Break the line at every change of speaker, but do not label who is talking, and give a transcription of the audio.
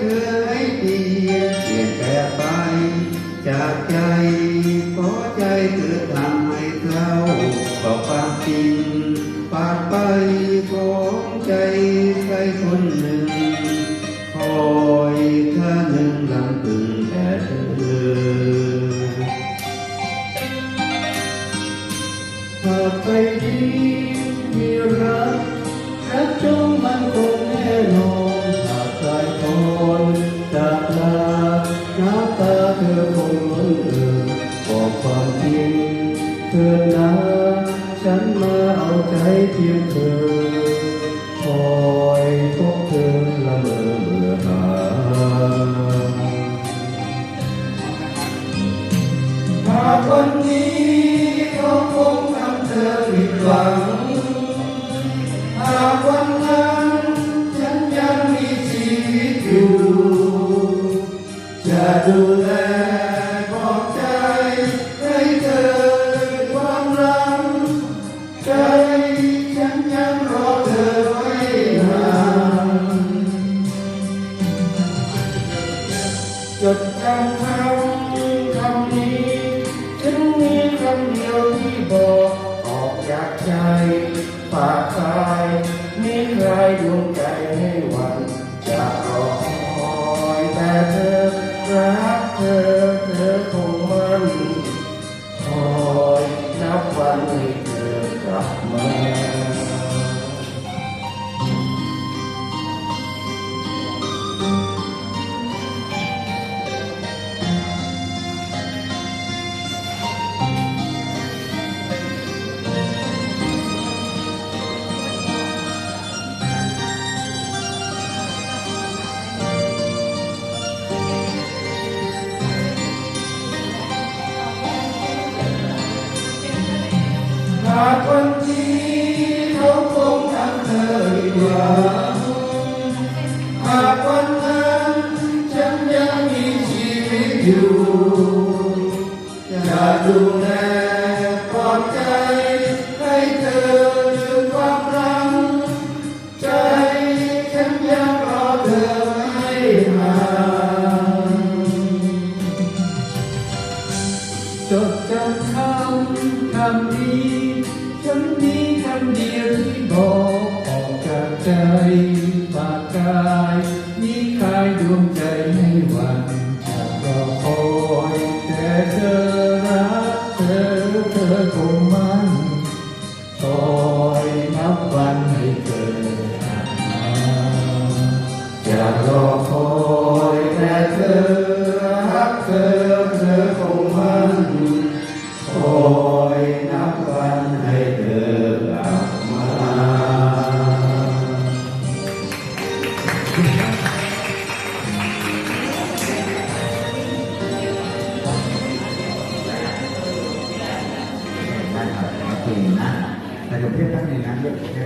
เคยเปลี่ยนเปลี่ยนแปไป จากใจขอใจเธอทำให้เราบอกความจริงปากไปของใจใครคนหนึ่งคอยข้าหนึ่งลำพึงแต่เธอหากไปดีมีรัก เถิดนะฉันมาเอาใจเพียงเธอ
บอกออกจากใจฝากกายมีใครดวงใจให้วันจะรอคอยแต่เธอรักเธอเธอคงมันคอยนับวันให้ากวันที่เขาคงทำเธอผิดหวังหากวันนั้นฉันยังมีชีวิตอยู่จะดู จดจำคำคำนี้ฉันมีคำเดียวที่บอกออกจากใจปากกาย
นึ่งนะแต่กรุงเทพตั้งหนึ่งนะเยอะแค่